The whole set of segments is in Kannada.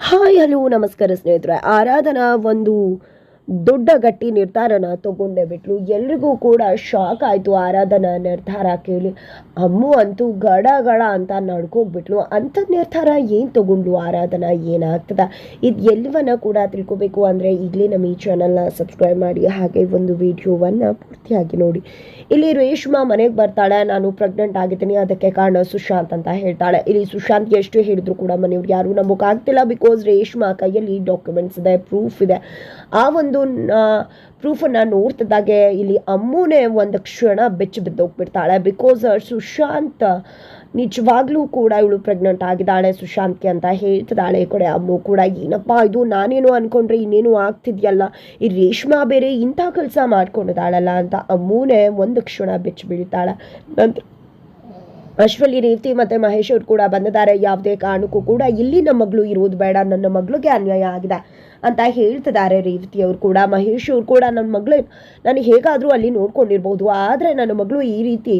ಹಾಯ್ ಹಲೋ ನಮಸ್ಕಾರ ಸ್ನೇಹಿತರೆ. ಆರಾಧನಾ ಒಂದು ದೊಡ್ಡ ಗಟ್ಟಿ ನಿರ್ಧಾರನ ತಗೊಂಡೇ ಬಿಟ್ರು. ಎಲ್ರಿಗೂ ಕೂಡ ಶಾಕ್ ಆಯಿತು ಆರಾಧನಾ ನಿರ್ಧಾರ ಕೇಳಿ. ಅಮ್ಮು ಅಂತೂ ಗಡ ಗಡ ಅಂತ ನಡ್ಕೋಗ್ಬಿಟ್ಲು ಅಂತ ನಿರ್ಧಾರ ಏನು ತಗೊಂಡ್ಲು? ಆರಾಧನಾ ಏನಾಗ್ತದ? ಇದು ಎಲ್ಲವನ್ನ ಕೂಡ ತಿಳ್ಕೊಬೇಕು ಅಂದರೆ ಈಗಲೇ ನಮ್ಮ ಈ ಚಾನಲ್ನ ಸಬ್ಸ್ಕ್ರೈಬ್ ಮಾಡಿ. ಹಾಗೆ ಒಂದು ವಿಡಿಯೋವನ್ನು ಪೂರ್ತಿಯಾಗಿ ನೋಡಿ. ಇಲ್ಲಿ ರೇಷ್ಮಾ ಮನೆಗೆ ಬರ್ತಾಳೆ. ನಾನು ಪ್ರೆಗ್ನೆಂಟ್ ಆಗಿದ್ದೀನಿ. ಅದಕ್ಕೆ ಕಾರಣ ಸುಶಾಂತ್ ಅಂತ ಹೇಳ್ತಾಳೆ. ಇಲ್ಲಿ ಸುಶಾಂತ್ ಎಷ್ಟು ಹೇಳಿದ್ರು ಕೂಡ ಮನೆಯವ್ರು ಯಾರು ನಮಗಾಗ್ತಿಲ್ಲ ಬಿಕಾಸ್ ರೇಷ್ಮಾ ಕೈಯಲ್ಲಿ ಡಾಕ್ಯುಮೆಂಟ್ಸ್ ಇದೆ ಪ್ರೂಫ್ ಇದೆ. ಆ ಒಂದು ಪ್ರೂಫನ್ನು ನೋಡ್ತಿದ್ದಾಗೆ ಇಲ್ಲಿ ಅಮ್ಮುನೇ ಒಂದು ಕ್ಷಣ ಬೆಚ್ಚಿ ಬಿದ್ದೋಗ್ಬಿಡ್ತಾಳೆ. ಬಿಕಾಸ್ ಸುಶಾಂತ್ ನಿಜವಾಗ್ಲೂ ಕೂಡ ಇವಳು ಪ್ರೆಗ್ನೆಂಟ್ ಆಗಿದ್ದಾಳೆ. ಸುಶಾಂತ್ಗೆ ಅಂತ ಹೇಳ್ತಿದ್ದಾಳೆ ಈ ಕಡೆ ಅಮ್ಮು ಕೂಡ ಏನಪ್ಪ ಇದು? ನಾನೇನು ಅನ್ಕೊಂಡ್ರೆ ಇನ್ನೇನು ಆಗ್ತಿದ್ಯಲ್ಲ. ಈ ರೇಷ್ಮಾ ಬೇರೆ ಇಂಥ ಕೆಲಸ ಮಾಡ್ಕೊಂಡಿದ್ದಾಳಲ್ಲ ಅಂತ ಅಮ್ಮೂನೇ ಒಂದು ಕ್ಷಣ ಬೆಚ್ಚಿ ಬೀಳ್ತಾಳೆ. ನಂತರ ಅಶ್ವಲಿ, ರೇವತಿ ಮತ್ತೆ ಮಹೇಶ್ ಅವ್ರು ಕೂಡ ಬಂದಿದ್ದಾರೆ. ಯಾವುದೇ ಕಾರಣಕ್ಕೂ ಕೂಡ ಇಲ್ಲಿ ನಮ್ಮ ಮಗಳು ಇರುವುದು ಬೇಡ. ನನ್ನ ಮಗಳಿಗೆ ಅನ್ಯಾಯ ಆಗಿದೆ. ಅಂತ ಹೇಳ್ತಿದ್ದಾರೆ ರೇವತಿ ಅವ್ರು ಕೂಡ. ಮಹೇಶ್ ಅವ್ರು ಕೂಡ ನನ್ನ ಮಗಳು, ನಾನು ಹೇಗಾದರೂ ಅಲ್ಲಿ ನೋಡ್ಕೊಂಡಿರ್ಬೋದು. ಆದರೆ ನನ್ನ ಮಗಳು ಈ ರೀತಿ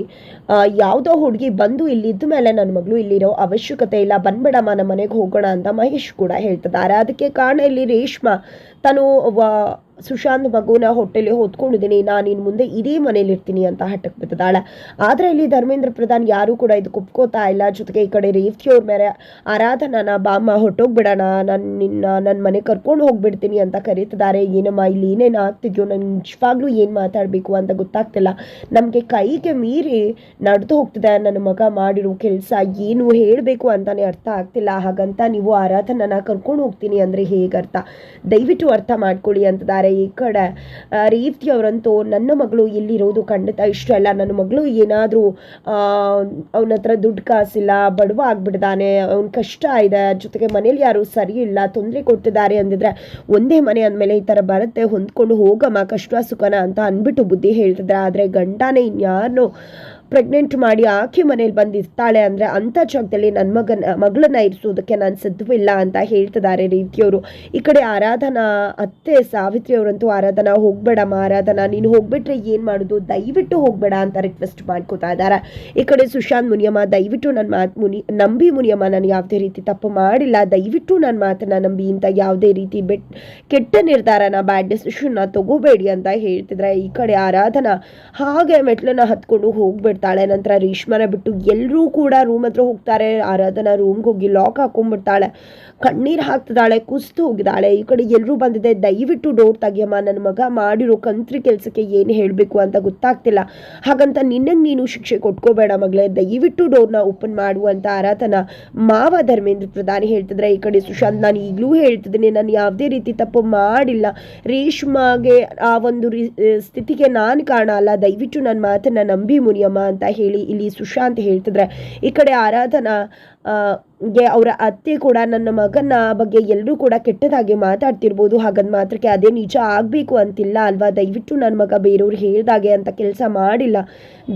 ಯಾವುದೋ ಹುಡುಗಿ ಬಂದು ಇಲ್ಲಿದ್ದ ಮೇಲೆ ನನ್ನ ಮಗಳು ಇಲ್ಲಿರೋ ಅವಶ್ಯಕತೆ ಇಲ್ಲ. ಬಂದ್ಬಿಡಮ್ಮ, ನಮ್ಮ ಮನೆಗೆ ಹೋಗೋಣ ಅಂತ ಮಹೇಶ್ ಕೂಡ ಹೇಳ್ತಿದ್ದಾರೆ. ಅದಕ್ಕೆ ಕಾರಣ ಇಲ್ಲಿ ರೇಷ್ಮಾ. ತಾನು ಸುಶಾಂತ್ ಮಗುನ ಹೊಟ್ಟೆಲಿ ಹೊತ್ಕೊಂಡಿದ್ದೀನಿ, ನಾನು ಇನ್ನು ಮುಂದೆ ಇದೇ ಮನೇಲಿ ಇರ್ತೀನಿ ಅಂತ ಹಠಕ್ಕೆ ಬಿದ್ದಾಳೆ ಆದರೆ ಇಲ್ಲಿ ಧರ್ಮೇಂದ್ರ ಪ್ರಧಾನ್ ಯಾರೂ ಕೂಡ ಇದು ಕುಪ್ಕೋತಾ ಇಲ್ಲ. ಜೊತೆಗೆ ಈ ಕಡೆ ರೇವತಿ ಅವ್ರ ಮೇಲೆ ಆರಾಧನನ ಬಾಮ್ಮ ಹೊಟ್ಟೋಗ್ಬಿಡೋಣ, ನಾನು ನಿನ್ನ ನನ್ನ ಮನೆ ಕರ್ಕೊಂಡು ಹೋಗ್ಬಿಡ್ತೀನಿ ಅಂತ ಕರೀತಿದ್ದಾರೆ. ಏನಮ್ಮ, ಇಲ್ಲಿ ಏನೇನು ಆಗ್ತಿದ್ಯೋ ನನಗೆ ನಿಜವಾಗ್ಲೂ ಏನು ಮಾತಾಡಬೇಕು ಅಂತ ಗೊತ್ತಾಗ್ತಿಲ್ಲ. ನಮಗೆ ಕೈಗೆ ಮೀರಿ ನಡೆದು ಹೋಗ್ತಿದೆ. ನನ್ನ ಮಗ ಮಾಡಿರೋ ಕೆಲಸ ಏನು ಹೇಳಬೇಕು ಅಂತಲೇ ಅರ್ಥ ಆಗ್ತಿಲ್ಲ. ಹಾಗಂತ ನೀವು ಆರಾಧನನ ಕರ್ಕೊಂಡು ಹೋಗ್ತೀನಿ ಅಂದರೆ ಹೇಗರ್ಥ? ದಯವಿಟ್ಟು ಅರ್ಥ ಮಾಡ್ಕೊಳ್ಳಿ ಅಂತಿದ್ದಾರೆ. ಈ ಕಡೆ ರೀತಿ ರೇವತಿ ಅವರಂತೂ ನನ್ನ ಮಗಳು ಇಲ್ಲಿರೋದು ಖಂಡಿತ ಇಷ್ಟ ಅಲ್ಲ ನನ್ನ ಮಗಳು ಏನಾದರೂ ಅವನ ಹತ್ರ ದುಡ್ಡು ಕಾಸಿಲ್ಲ, ಬಡವ ಆಗ್ಬಿಡ್ದಾನೆ ಅವ್ನ ಕಷ್ಟ ಇದೆ, ಜೊತೆಗೆ ಮನೇಲಿ ಯಾರು ಸರಿ ಇಲ್ಲ, ತೊಂದರೆ ಕೊಡ್ತಿದ್ದಾರೆ ಅಂದಿದ್ರೆ ಒಂದೇ ಮನೆ ಅಂದಮೇಲೆ ಈ ಥರ ಬರುತ್ತೆ, ಹೊಂದ್ಕೊಂಡು ಹೋಗಮ್ಮ, ಕಷ್ಟ ಸುಖನ ಅಂತ ಅಂದ್ಬಿಟ್ಟು ಬುದ್ಧಿ ಹೇಳ್ತಿದ್ರೆ. ಆದರೆ ಗಂಡನೇ ಇನ್ಯಾರನ್ನೋ ಪ್ರೆಗ್ನೆಂಟ್ ಮಾಡಿ ಆಕೆ ಮನೇಲಿ ಬಂದಿರ್ತಾಳೆ ಅಂದರೆ ಅಂಥ ಜಾಗದಲ್ಲಿ ನನ್ನ ಮಗನ, ಮಗಳನ್ನ ಇರಿಸೋದಕ್ಕೆ ನಾನು ಸಿದ್ಧವಿಲ್ಲ ಅಂತ ಹೇಳ್ತಿದ್ದಾರೆ ರೀತಿಯವರು ಈ ಕಡೆ ಆರಾಧನಾ ಅತ್ತೆ ಸಾವಿತ್ರಿ ಅವರಂತೂ ಆರಾಧನಾ ಹೋಗ್ಬೇಡಮ್ಮ ಆರಾಧನಾ, ನೀನು ಹೋಗ್ಬಿಟ್ರೆ ಏನು ಮಾಡೋದು? ದಯವಿಟ್ಟು ಹೋಗ್ಬೇಡ ಅಂತ ರಿಕ್ವೆಸ್ಟ್ ಮಾಡ್ಕೋತಾ ಇದ್ದಾರೆ. ಈ ಕಡೆ ಸುಶಾಂತ್ ಮುನಿಯಮ್ಮ, ದಯವಿಟ್ಟು ನನ್ನ ಮಾತು ಮುನಿ, ನಂಬಿ ಮುನಿಯಮ್ಮ, ನಾನು ಯಾವುದೇ ರೀತಿ ತಪ್ಪು ಮಾಡಿಲ್ಲ. ದಯವಿಟ್ಟು ನನ್ನ ಮಾತನ್ನ ನಂಬಿ ಇಂಥ ಯಾವುದೇ ರೀತಿ ಬೆಟ್, ಕೆಟ್ಟ ನಿರ್ಧಾರನ ಬ್ಯಾಡ್ ಡಿಸಿಷನ್ನ ತಗೋಬೇಡಿ ಅಂತ ಹೇಳ್ತಿದ್ರೆ ಈ ಕಡೆ ಆರಾಧನಾ ಹಾಗೆ ಮೆಟ್ಲನ್ನ ಹತ್ಕೊಂಡು ಹೋಗ್ಬಿಡ್ತಾಳೆ ನಂತರ ರೇಷ್ಮನ ಬಿಟ್ಟು ಎಲ್ಲರೂ ಕೂಡ ರೂಮ್ ಹತ್ರ ಹೋಗ್ತಾರೆ. ಆರಾಧನಾ ರೂಮ್ಗೆ ಹೋಗಿ ಲಾಕ್ ಹಾಕೊಂಡ್ಬಿಡ್ತಾಳೆ. ಕಣ್ಣೀರು ಹಾಕ್ತಿದ್ದಾಳೆ, ಕುಸ್ತು ಹೋಗಿದ್ದಾಳೆ. ಈ ಕಡೆ ಎಲ್ಲರೂ ಬಂದಿದೆ. ದಯವಿಟ್ಟು ಡೋರ್ ತೆಗಿಯಮ್ಮ. ನನ್ನ ಮಗ ಮಾಡಿರೋ ಕಂತ್ರಿ ಕೆಲಸಕ್ಕೆ ಏನು ಹೇಳಬೇಕು ಅಂತ ಗೊತ್ತಾಗ್ತಿಲ್ಲ. ಹಾಗಂತ ನಿನ್ನಂಗೆ ನೀನು ಶಿಕ್ಷೆ ಕೊಟ್ಕೋಬೇಡ ಮಗಳೇ. ದಯವಿಟ್ಟು ಡೋರ್ನ ಓಪನ್ ಮಾಡು ಅಂತ ಆರಾಧನಾ ಮಾವ ಧರ್ಮೇಂದ್ರ ಪ್ರಧಾನಿ ಹೇಳ್ತಿದ್ರೆ. ಈ ಕಡೆ ಸುಶಾಂತ್ ನಾನು ಈಗಲೂ ಹೇಳ್ತಿದ್ದೀನಿ. ನಾನು ಯಾವುದೇ ರೀತಿ ತಪ್ಪು ಮಾಡಿಲ್ಲ. ರೇಷ್ಮಾಗೆ ಆ ಒಂದು ಸ್ಥಿತಿಗೆ ನಾನು ಕಾರಣ ಅಲ್ಲ. ದಯವಿಟ್ಟು ನನ್ನ ಮಾತನ್ನ ನಂಬಿ ಮುನಿಯಮ್ಮ. ಅಂತ ಹೇಳಿ ಇಲ್ಲಿ ಸುಶಾಂತ್ ಹೇಳ್ತಿದ್ರೆ. ಈ ಕಡೆ ಆರಾಧನಾ ಗೆ ಅವರ ಅತ್ತೆ ಕೂಡ ನನ್ನ ಮಗನ ಬಗ್ಗೆ ಎಲ್ಲರೂ ಕೂಡ ಕೆಟ್ಟದಾಗಿ ಮಾತಾಡ್ತಿರ್ಬೋದು. ಹಾಗಂದ್ ಮಾತ್ರಕ್ಕೆ ಅದೇ ನಿಜ ಆಗಬೇಕು ಅಂತಿಲ್ಲ ಅಲ್ವಾ? ದಯವಿಟ್ಟು ನನ್ನ ಮಗ ಬೇರೆಯವ್ರು ಹೇಳ್ದಾಗೆ ಅಂತ ಕೆಲಸ ಮಾಡಿಲ್ಲ.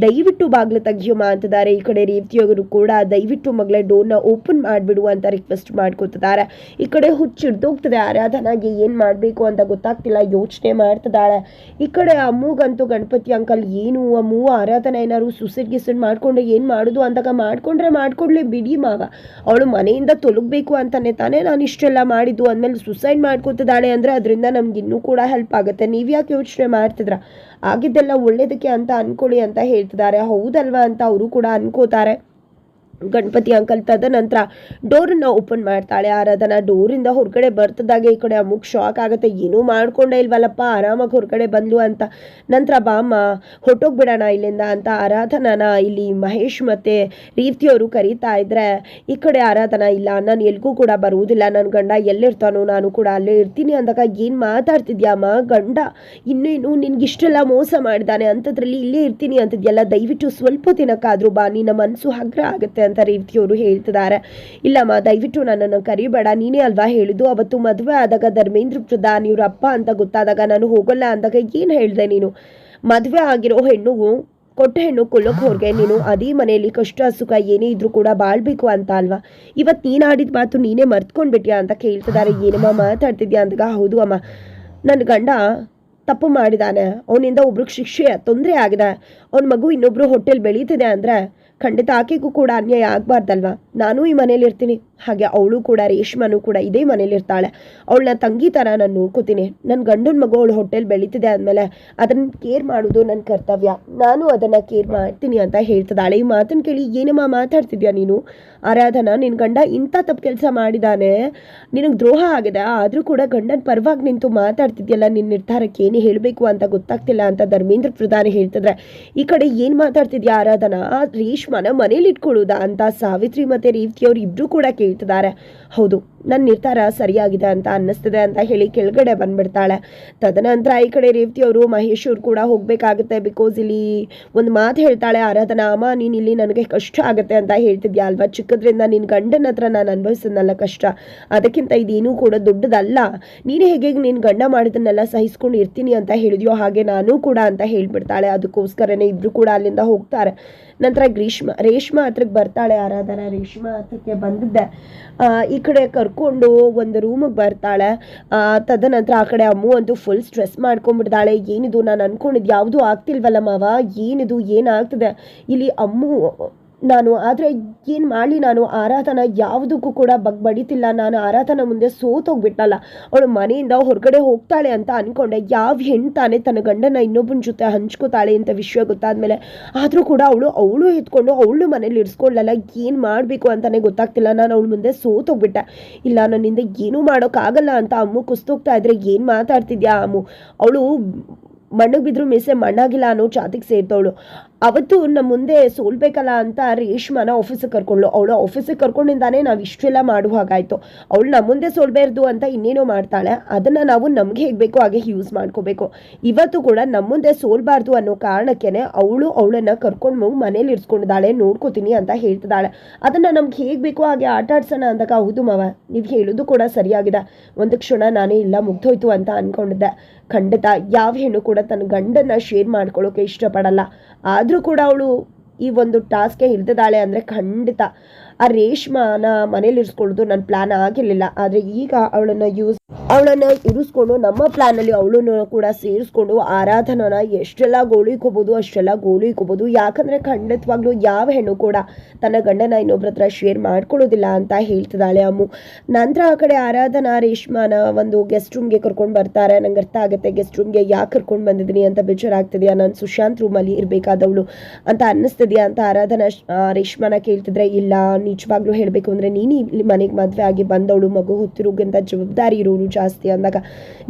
ದಯವಿಟ್ಟು ಬಾಗಿಲು ತೆಗಿಯಮ್ಮ ಅಂತಿದ್ದಾರೆ ಈ ಕಡೆ ರೇವತಿಯವರು ಕೂಡ ದಯವಿಟ್ಟು ಮಗಳೇ ಡೋರ್ನ ಓಪನ್ ಮಾಡಿಬಿಡು ಅಂತ ರಿಕ್ವೆಸ್ಟ್ ಮಾಡ್ಕೊತಿದ್ದಾರೆ ಈ ಕಡೆ ಹುಚ್ಚಿಡ್ದೋಗ್ತದೆ ಆರಾಧನಾಗೆ ಏನು ಮಾಡಬೇಕು ಅಂತ ಗೊತ್ತಾಗ್ತಿಲ್ಲ. ಯೋಚನೆ ಮಾಡ್ತಿದ್ದಾಳೆ ಈ ಕಡೆ ಅಮ್ಮಗಂತೂ ಗಣಪತಿ ಅಂಕಲ್ ಏನು? ಅಮ್ಮು ಆರಾಧನಾ ಏನಾದ್ರು ಸುಸಿಡ್ ಗಿಸೈಡ್ ಮಾಡಿಕೊಂಡ್ರೆ ಏನು ಮಾಡೋದು ಅಂದಾಗ ಮಾಡಿಕೊಂಡ್ರೆ ಮಾಡ್ಕೊಡ್ಲೇ ಬಿಡಿ ಮಾವ. ಅವಳು ಮನೆಯಿಂದ ತೊಲಗಬೇಕು ಅಂತಾನೆ ತಾನೇ ನಾನು ಇಷ್ಟೆಲ್ಲ ಮಾಡಿದ್ದು ಅಂದಮೇಲೆ ಸುಸೈಡ್ ಮಾಡ್ಕೋತಿದ್ದಾಳೆ ಅಂದರೆ ಅದರಿಂದ ನಮ್ಗೆ ಇನ್ನೂ ಕೂಡ ಹೆಲ್ಪ್ ಆಗುತ್ತೆ. ನೀವು ಯಾಕೆ ಯೋಚನೆ ಮಾಡ್ತಿದ್ರ? ಆಗಿದ್ದೆಲ್ಲ ಒಳ್ಳೇದಕ್ಕೆ ಅಂತ ಅಂದ್ಕೊಳ್ಳಿ ಅಂತ ಹೇಳ್ತಿದ್ದಾರೆ. ಹೌದಲ್ವಾ ಅಂತ ಅವರು ಕೂಡ ಅನ್ಕೋತಾರೆ. ಗಣಪತಿ ಅಂಕಲ್ ತದ ನಂತರ ಡೋರನ್ನ ಓಪನ್ ಮಾಡ್ತಾಳೆ. ಆರಾಧನಾ ಡೋರಿಂದ ಹೊರಗಡೆ ಬರ್ತದಾಗೆ ಈ ಕಡೆ ಅಮುಕ್ ಶಾಕ್ ಆಗುತ್ತೆ. ಏನೂ ಮಾಡ್ಕೊಂಡೇ ಇಲ್ವಲ್ಲಪ್ಪ, ಆರಾಮಾಗಿ ಹೊರಗಡೆ ಬಂದ್ಲು ಅಂತ. ನಂತರ ಬಾಮ್ಮ ಹೊಟ್ಟೋಗ್ಬಿಡೋಣ ಇಲ್ಲಿಂದ ಅಂತ ಆರಾಧನಾನ ಇಲ್ಲಿ ಮಹೇಶ್ ಮತ್ತೆ ರೀತಿಯವರು ಕರೀತಾ ಇದ್ರೆ, ಈ ಕಡೆ ಆರಾಧನಾ ಇಲ್ಲ, ನಾನು ಎಲ್ಗೂ ಕೂಡ ಬರುವುದಿಲ್ಲ. ನನ್ನ ಗಂಡ ಎಲ್ಲಿರ್ತಾನೋ ನಾನು ಕೂಡ ಅಲ್ಲೇ ಇರ್ತೀನಿ ಅಂದಾಗ, ಏನು ಮಾತಾಡ್ತಿದ್ಯಾಮ್ಮ ಗಂಡ? ಇನ್ನೇನು ನಿನ್ಗಿಷ್ಟೆಲ್ಲ ಮೋಸ ಮಾಡಿದಾನೆ. ಅಂಥದ್ರಲ್ಲಿ ಇಲ್ಲೇ ಇರ್ತೀನಿ ಅಂತಿದ್ಯಲ್ಲ. ದಯವಿಟ್ಟು ಸ್ವಲ್ಪ ದಿನಕ್ಕಾದರೂ ಬಾ, ನಿನ್ನ ಮನಸ್ಸು ಹಗ್ರ ಆಗುತ್ತೆ ಅಂತ ರೇವತಿಯವರು ಹೇಳ್ತಿದ್ದಾರೆ. ಇಲ್ಲಮ್ಮ, ದಯವಿಟ್ಟು ನನ್ನನ್ನು ಕರಿಬೇಡ. ನೀನೇ ಅಲ್ವಾ ಹೇಳಿದ್ದು? ಅವತ್ತು ಮದುವೆ ಆದಾಗ ಧರ್ಮೇಂದ್ರ ಪ್ರಧಾನ್ ಇವ್ರ ಅಪ್ಪ ಅಂತ ಗೊತ್ತಾದಾಗ ನಾನು ಹೋಗಲ್ಲ ಅಂದಾಗ ಏನು ಹೇಳಿದೆ ನೀನು? ಮದುವೆ ಆಗಿರೋ ಹೆಣ್ಣು, ಕೊಟ್ಟ ಹೆಣ್ಣು ಕೊಲ್ಲೋಕೆ ಹೊರಗೆ ನೀನು ಅದೇ ಮನೆಯಲ್ಲಿ ಕಷ್ಟ, ಸುಖ ಏನೇ ಇದ್ರೂ ಕೂಡ ಬಾಳ್ಬೇಕು ಅಂತ ಅಲ್ವಾ? ಇವತ್ತು ನೀನು ಆಡಿದ ಮಾತು ನೀನೇ ಮರ್ತ್ಕೊಂಡ್ಬಿಟ್ಯಾ ಅಂತ ಕೇಳ್ತಿದ್ದಾರೆ. ಏನಮ್ಮ, ಮಾತಾಡ್ತಿದ್ಯಾ ಅಂದಾಗ, ಹೌದು ಅಮ್ಮ. ನನ್ನ ಗಂಡ ತಪ್ಪು ಮಾಡಿದಾನೆ. ಅವನಿಂದ ಒಬ್ರಿಗೆ ಶಿಕ್ಷೆ ತೊಂದರೆ ಆಗಿದೆ. ಅವನ ಮಗು ಇನ್ನೊಬ್ರು ಹೋಟೆಲ್ ಬೆಳೀತಿದೆ ಅಂದರೆ ಖಂಡಿತ ಆಕೆಗೂ ಕೂಡ ಅನ್ಯಾಯ ಆಗಬಾರ್ದಲ್ವಾ? ನಾನು ಈ ಮನೇಲಿ ಇರ್ತೀನಿ ಹಾಗೆ ಅವಳು ಕೂಡ, ರೇಷ್ಮನು ಕೂಡ ಇದೇ ಮನೇಲಿ ಇರ್ತಾಳೆ. ಅವಳನ್ನ ತಂಗಿ ಥರ ನಾನು ನೋಡ್ಕೋತೀನಿ. ನನ್ನ ಗಂಡನ ಮಗು ಅವಳು ಹೋಟೆಲ್ ಬೆಳೀತಿದೆ ಆದಮೇಲೆ ಅದನ್ನು ಕೇರ್ ಮಾಡೋದು ನನ್ನ ಕರ್ತವ್ಯ. ನಾನು ಅದನ್ನು ಕೇರ್ ಮಾಡ್ತೀನಿ ಅಂತ ಹೇಳ್ತದಾಳೆ ಈ ಮಾತನ್ನು ಕೇಳಿ ಏನಮ್ಮ ಮಾತಾಡ್ತಿದ್ಯಾ ನೀನು? ಆರಾಧನಾ ನಿನ್ನ ಗಂಡ ಇಂಥ ತಪ್ಪು ಕೆಲಸ ಮಾಡಿದಾನೆ. ನಿನಗೆ ದ್ರೋಹ ಆಗಿದೆ. ಆದರೂ ಕೂಡ ಗಂಡನ ಪರವಾಗಿ ನಿಂತು ಮಾತಾಡ್ತಿದ್ಯಲ್ಲ ನಿನ್ನ ನಿರ್ಧಾರಕ್ಕೆ ಏನು ಹೇಳಬೇಕು ಅಂತ ಗೊತ್ತಾಗ್ತಿಲ್ಲ ಅಂತ ಧರ್ಮೇಂದ್ರ ಪ್ರಧಾನಿ ಹೇಳ್ತಿದ್ರೆ. ಈ ಕಡೆ ಏನು ಮಾತಾಡ್ತಿದ್ಯಾ ಆರಾಧನಾ? ರೇಷ್ಮನ ಮನೇಲಿ ಇಟ್ಕೊಳ್ಳೋದಾ ಅಂತ ಸಾವಿತ್ರಿ ಮತ್ತು ರೇವತಿ ಅವ್ರು ಇಬ್ಬರು ಕೂಡ ಕೇಳ್ತಿದ್ದಾರೆ ಹೌದು. ನನ್ನ ನಿರ್ಧಾರ ಸರಿಯಾಗಿದೆ ಅಂತ ಅನ್ನಿಸ್ತಿದೆ ಅಂತ ಹೇಳಿ ಕೆಳಗಡೆ ಬಂದ್ಬಿಡ್ತಾಳೆ. ತದನಂತರ ಈ ಕಡೆ ರೇವತಿ ಅವರು, ಮಹೇಶ್ ಕೂಡ ಹೋಗಬೇಕಾಗುತ್ತೆ ಬಿಕಾಸ್ ಇಲ್ಲಿ ಒಂದು ಮಾತು ಹೇಳ್ತಾಳೆ ಆರಾಧನಾ, ಅಮ್ಮ, ನೀನು ಇಲ್ಲಿ ನನಗೆ ಕಷ್ಟ ಆಗುತ್ತೆ ಅಂತ ಹೇಳ್ತಿದ್ಯಾ ಅಲ್ವಾ? ಚಿಕ್ಕದ್ರಿಂದ ನಿನ್ನ ಗಂಡನ ಹತ್ರ ನಾನು ಅನುಭವಿಸಿದ್ನಲ್ಲ ಕಷ್ಟ. ಅದಕ್ಕಿಂತ ಇದೇನೂ ಕೂಡ ದೊಡ್ಡದಲ್ಲ. ನೀನು ಹೇಗೆ ನಿನ್ನ ಗಂಡ ಮಾಡಿದ್ದನ್ನೆಲ್ಲ ಸಹಿಸ್ಕೊಂಡು ಇರ್ತೀನಿ ಅಂತ ಹೇಳಿದ್ಯೋ ಹಾಗೆ ನಾನು ಕೂಡ ಅಂತ ಹೇಳ್ಬಿಡ್ತಾಳೆ. ಅದಕ್ಕೋಸ್ಕರನೇ ಇಬ್ಬರು ಕೂಡ ಅಲ್ಲಿಂದ ಹೋಗ್ತಾರೆ. ನಂತರ ಗ್ರೀಷ್ಮ, ರೇಷ್ಮಾ ಹತ್ರಕ್ಕೆ ಬರ್ತಾಳೆ ಆರಾಧನಾ, ರೇಷ್ಮಾ ಹತ್ರಕ್ಕೆ ಬಂದಿದ್ದೆ. ಈ ಕಡೆ ಕರ್ಕೊಂಡು ಒಂದು ರೂಮಿಗೆ ಬರ್ತಾಳೆ. ತದನಂತರ ಆ ಕಡೆ ಅಮ್ಮು ಅಂತೂ ಫುಲ್ ಸ್ಟ್ರೆಸ್ ಮಾಡ್ಕೊಂಡ್ಬಿಡ್ತಾಳೆ. ಏನಿದು? ನಾನು ಅನ್ಕೊಂಡಿದ್ದು ಯಾವುದೂ ಆಗ್ತಿಲ್ವಲ್ಲ ಮಾವ? ಏನಿದು? ಏನಾಗ್ತದೆ? ಇಲ್ಲಿ ಅಮ್ಮು ನಾನು, ಆದರೆ ಏನು ಮಾಡಲಿ ನಾನು? ಆರಾಧನ ಯಾವುದಕ್ಕೂ ಕೂಡ ಬಗ್ ಬಡಿತಿಲ್ಲ. ನಾನು ಆರಾಧನ ಮುಂದೆ ಸೋತೋಗ್ಬಿಟ್ಟಲ್ಲ ಅವಳು ಮನೆಯಿಂದ ಹೊರಗಡೆ ಹೋಗ್ತಾಳೆ ಅಂತ ಅನ್ಕೊಂಡೆ. ಯಾವ ಹೆಣ್ಣು ತಾನೇ ತನ್ನ ಗಂಡನ ಇನ್ನೊಬ್ಬನ ಜೊತೆ ಹಂಚ್ಕೋತಾಳೆ ಅಂತ ವಿಷಯ ಗೊತ್ತಾದ್ಮೇಲೆ. ಆದರೂ ಕೂಡ ಅವಳು ಅವಳು ಎತ್ಕೊಂಡು ಅವಳು ಮನೇಲಿ ಇರಿಸ್ಕೊಳ್ಳಲ್ಲ ಏನು ಮಾಡಬೇಕು ಅಂತಲೇ ಗೊತ್ತಾಗ್ತಿಲ್ಲ. ನಾನು ಅವಳ ಮುಂದೆ ಸೋತೋಗ್ಬಿಟ್ಟೆ. ಇಲ್ಲ, ನನ್ನಿಂದ ಏನೂ ಮಾಡೋಕ್ಕಾಗಲ್ಲ ಅಂತ ಅಮ್ಮು ಕುಸ್ತೋಗ್ತಾ ಇದ್ರೆ ಏನು ಮಾತಾಡ್ತಿದ್ಯಾ ಅಮ್ಮು? ಅವಳು ಮಣ್ಣಿಗೆ ಬಿದ್ರು ಮೀಸೆ ಮಣ್ಣಾಗಿಲ್ಲ ಅನ್ನೋ ಜಾತಿಗೆ ಸೇರ್ತವಳು ಅವತ್ತು ನಮ್ಮ ಮುಂದೆ ಸೋಲ್ಬೇಕಲ್ಲ ಅಂತ ರೇಷ್ಮನ ಆಫೀಸಿಗೆ ಕರ್ಕೊಂಡ್ಳು. ಅವಳು ಆಫೀಸಿಗೆ ಕರ್ಕೊಂಡಿಂದಾನೆ ನಾವು ಇಷ್ಟೆಲ್ಲ ಮಾಡುವ ಹಾಗಾಯ್ತು. ಅವಳು ನಮ್ಮ ಮುಂದೆ ಸೋಲ್ಬಾರ್ದು ಅಂತ ಇನ್ನೇನೋ ಮಾಡ್ತಾಳೆ. ಅದನ್ನು ನಾವು ನಮಗೆ ಹೇಗೆ ಬೇಕೋ ಹಾಗೆ ಯೂಸ್ ಮಾಡ್ಕೋಬೇಕು. ಇವತ್ತು ಕೂಡ ನಮ್ಮ ಮುಂದೆ ಸೋಲ್ಬಾರ್ದು ಅನ್ನೋ ಕಾರಣಕ್ಕೇನೆ ಅವಳು ಅವಳನ್ನು ಕರ್ಕೊಂಡು ಮನೇಲಿ ಇರಿಸ್ಕೊಂಡಿದ್ದಾಳೆ, ನೋಡ್ಕೋತೀನಿ ಅಂತ ಹೇಳ್ತಿದ್ದಾಳೆ. ಅದನ್ನು ನಮ್ಗೆ ಹೇಗೆ ಬೇಕೋ ಹಾಗೆ ಆಟ ಆಡ್ಸೋಣ ಅಂದಾಗ ಹೌದು ಮಾವ, ನೀವು ಹೇಳೋದು ಕೂಡ ಸರಿಯಾಗಿದೆ. ಒಂದು ಕ್ಷಣ ನಾನೇ ಇಲ್ಲ ಮುಗ್ದೋಯ್ತು ಅಂತ ಅಂದ್ಕೊಂಡಿದ್ದೆ ಖಂಡಿತ, ಯಾವ ಹೆಣ್ಣು ಕೂಡ ತನ್ನ ಗಂಡನ್ನ ಶೇರ್ ಮಾಡ್ಕೊಳ್ಳೋಕೆ ಇಷ್ಟಪಡಲ್ಲ. ಆದರೂ ಕೂಡ ಅವಳು ಈ ಒಂದು ಟಾಸ್ಕ್ಗೆ ಹಿಡ್ದಿದ್ದಾಳೆ ಅಂದರೆ ಖಂಡಿತ. ಆ ರೇಷ್ಮನ ಮನೇಲಿ ಇರಿಸ್ಕೊಳ್ಳೋದು ನನ್ನ ಪ್ಲಾನ್ ಆಗಿರಲಿಲ್ಲ. ಆದರೆ ಈಗ ಅವಳನ್ನು ಯೂಸ್ ಅವಳನ್ನು ಇರಿಸ್ಕೊಂಡು ನಮ್ಮ ಪ್ಲಾನಲ್ಲಿ ಅವಳನ್ನು ಕೂಡ ಸೇರಿಸ್ಕೊಂಡು ಆರಾಧನನ ಎಷ್ಟೆಲ್ಲ ಗೋಳಿಕೋಬೋದು ಅಷ್ಟೆಲ್ಲ ಗೋಳಿಕೋಬೋದು ಯಾಕಂದರೆ ಖಂಡಿತವಾಗ್ಲೂ ಯಾವ ಹೆಣ್ಣು ಕೂಡ ತನ್ನ ಗಂಡನ ಇನ್ನೊಬ್ಬರ ಹತ್ರ ಶೇರ್ ಮಾಡ್ಕೊಳ್ಳೋದಿಲ್ಲ ಅಂತ ಹೇಳ್ತಿದ್ದಾಳೆ ಅಮ್ಮು ನಂತರ ಆ ಕಡೆ ಆರಾಧನಾ ರೇಷ್ಮಾನ ಒಂದು ಗೆಸ್ಟ್ ರೂಮ್ಗೆ ಕರ್ಕೊಂಡು ಬರ್ತಾರೆ. ನಂಗೆ ಅರ್ಥ ಆಗುತ್ತೆ ಗೆಸ್ಟ್ ರೂಮ್ಗೆ ಯಾಕೆ ಕರ್ಕೊಂಡು ಬಂದಿದ್ದೀನಿ ಅಂತ ಬೇಜಾರಾಗ್ತಿದೆಯಾ ನಾನು ಸುಶಾಂತ್ ರೂಮಲ್ಲಿ ಇರಬೇಕಾದವಳು ಅಂತ ಅನ್ನಿಸ್ತಿದೆಯಾ ಅಂತ ಆರಾಧನಾ ರೇಷ್ಮಾನ ಕೇಳ್ತಿದ್ರೆ, ಇಲ್ಲ ನಿಜವಾಗ್ಲೂ ಹೇಳಬೇಕು ಅಂದರೆ ನೀನು ಇಲ್ಲಿ ಮನೆಗೆ ಮದುವೆ ಆಗಿ ಬಂದವಳು, ಮಗು ಹೊತ್ತಿರೋಗಿಂತ ಜವಾಬ್ದಾರಿ ಇರೋರು ಜಾಸ್ತಿ ಅಂದಾಗ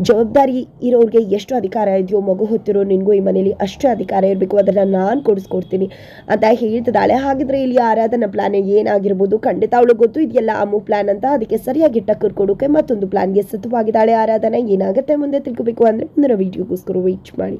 ಜವಾಬ್ದಾರಿ ಇರೋರಿಗೆ ಎಷ್ಟು ಅಧಿಕಾರ ಇದೆಯೋ, ಮಗು ಹೊತ್ತಿರೋ ನಿನಗೂ ಈ ಮನೇಲಿ ಅಷ್ಟೇ ಅಧಿಕಾರ ಇರಬೇಕು, ಅದನ್ನು ನಾನು ಕೊಡಿಸ್ಕೊಡ್ತೀನಿ ಅಂತ ಹೇಳ್ತಿದ್ದಾಳೆ. ಹಾಗಿದ್ರೆ ಇಲ್ಲಿ ಆರಾಧನಾ ಪ್ಲಾನ್ ಏನಾಗಿರ್ಬೋದು? ಖಂಡಿತ ಅವಳು ಗೊತ್ತು ಇದೆಯಲ್ಲ ಅಮ್ಮು ಪ್ಲಾನ್ ಅಂತ? ಅದಕ್ಕೆ ಸರಿಯಾಗಿ ಟಕ್ಕರ್ ಕೊಡೋಕೆ ಮತ್ತೊಂದು ಪ್ಲಾನ್ಗೆ ಸಿದ್ಧವಾಗಿದ್ದಾಳೆ ಆರಾಧನೆ. ಏನಾಗುತ್ತೆ ಮುಂದೆ ತಿಳ್ಕೋಬೇಕು ಅಂದರೆ ಮುಂದಿನ ವೀಡಿಯೋಗೋಸ್ಕರ ವೇಟ್ ಮಾಡಿ.